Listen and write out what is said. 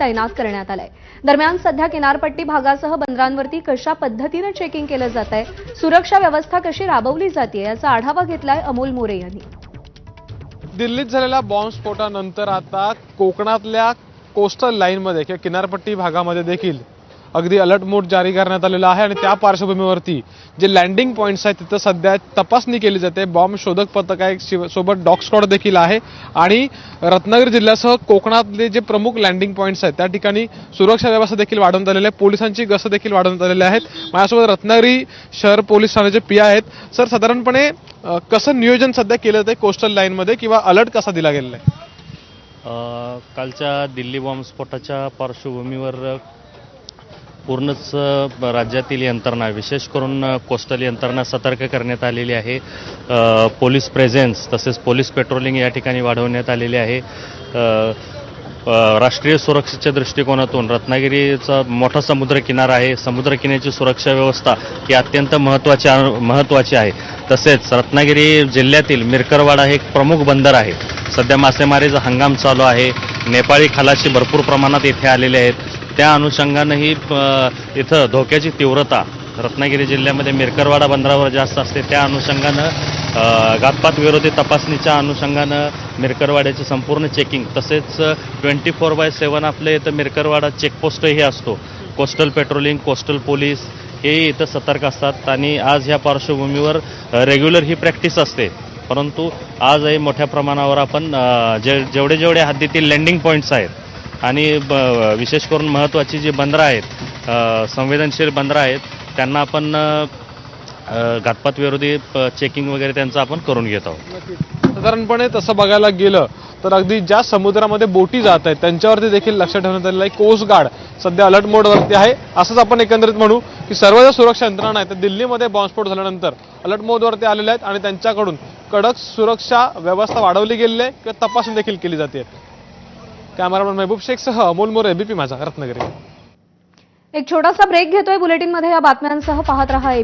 तैनात करण्यात आलाय. दरम्यान सध्या किनारपट्टी भागासह बंदरांवरती कशा पद्धतीनं चेकिंग केलं जात आहे सुरक्षा व्यवस्था कशी राबवली जाते याचा आढावा घेतलाय अमोल मोरे यांनी. दिल्लीत झालेल्या बॉम्बस्फोटानंतर आता कोकणातल्या कोस्टल लाईनमध्ये किंवा किनारपट्टी भागामध्ये देखील अगदी अलर्ट मोड जारी करण्यात आलेला आहे. आणि त्या पार्श्वभूमीवरती जे लँडिंग पॉईंट्स आहेत तिथं सध्या तपासणी केली जाते. बॉम्ब शोधक पथक आहे सोबत डॉग स्क्वॉड देखील आहे. आणि रत्नागिरी जिल्ह्यासह कोकणातले जे प्रमुख लँडिंग पॉईंट्स आहेत त्या ठिकाणी सुरक्षा व्यवस्था देखील वाढवण्यात आलेली आहे. पोलिसांची गस्त देखील वाढवण्यात आलेली आहेत. माझ्यासोबत रत्नागिरी शहर पोलीस ठाण्याचे पी आहेत. सर साधारणपणे कसं नियोजन सध्या केलं जाते कोस्टल लाईनमध्ये किंवा अलर्ट कसा दिला गेलेला आहे? कालच्या दिल्ली बॉम्बस्फोटाच्या पार्श्वभूमीवर पूर्णच राज्यातील यंत्रणा विशेष करून कोस्टल यंत्रणा सतर्क करण्यात आलेली आहे. पोलीस प्रेझेन्स तसेच पोलीस पेट्रोलिंग या ठिकाणी वाढवण्यात आलेली आहे. राष्ट्रीय सुरक्षेच्या दृष्टिकोनातून रत्नागिरीचा मोठा समुद्रकिनारा आहे. समुद्रकिन्याची सुरक्षा व्यवस्था ही अत्यंत महत्त्वाची महत्त्वाची आहे. तसेच रत्नागिरी जिल्ह्यातील मिरकरवाडा हे एक प्रमुख बंदर आहे. सध्या मासेमारीचा हंगाम चालू आहे. नेपाळी खलाशी भरपूर प्रमाणात इथे आलेले आहेत. त्या अनुषंगानंही अ, इथं धोक्याची तीव्रता. रत्नागिरी जिल्ह्यामध्ये मिरकरवाडा बंदरावर जास्त असते. त्या अनुषंगानं घातपात विरोधी तपासणीच्या अनुषंगानं मिरकरवाड्याची संपूर्ण चेकिंग तसेच ट्वेंटी फोर बाय सेवन आपल्या इथं मिरकरवाडा चेकपोस्टही असतो. कोस्टल पेट्रोलिंग कोस्टल पोलीस हे इथं सतर्क असतात. आणि आज ह्या पार्श्वभूमीवर रेग्युलर ही प्रॅक्टिस असते. परंतु आजही मोठ्या प्रमाणावर आपण जे जेवढे जेवढे हद्दीतील लँडिंग पॉईंट्स आहेत आणि ब- विशेष करून महत्त्वाची जी बंदरं आहेत संवेदनशील बंदरं आहेत त्यांना आपण घातपात विरोधी चेकिंग वगैरे त्यांचं आपण करून घेत आहोत. साधारणपणे तसं बघायला गेलं तर अगदी ज्या समुद्रामध्ये बोटी जात आहेत त्यांच्यावरती देखील लक्ष ठेवण्यात आलेलं आहे. कोस्ट गार्ड सध्या अलर्ट मोडवरती आहे. असंच आपण एकंदरीत म्हणू की सर्व ज्या सुरक्षा यंत्रणा आहेत त्या दिल्लीमध्ये बॉम्बस्फोट झाल्यानंतर अलर्ट मोडवरती आलेल्या आहेत आणि त्यांच्याकडून कडक सुरक्षा व्यवस्था वाढवली गेलेली आहे किंवा तपासणी देखील केली जाते. कॅमेरामन महबूब शेखसह अमोल मोरे एबीपी माझा रत्नागिरी. एक छोटासा ब्रेक घेतोय. बुलेटिनमध्ये या बातम्यांसह पाहत रहा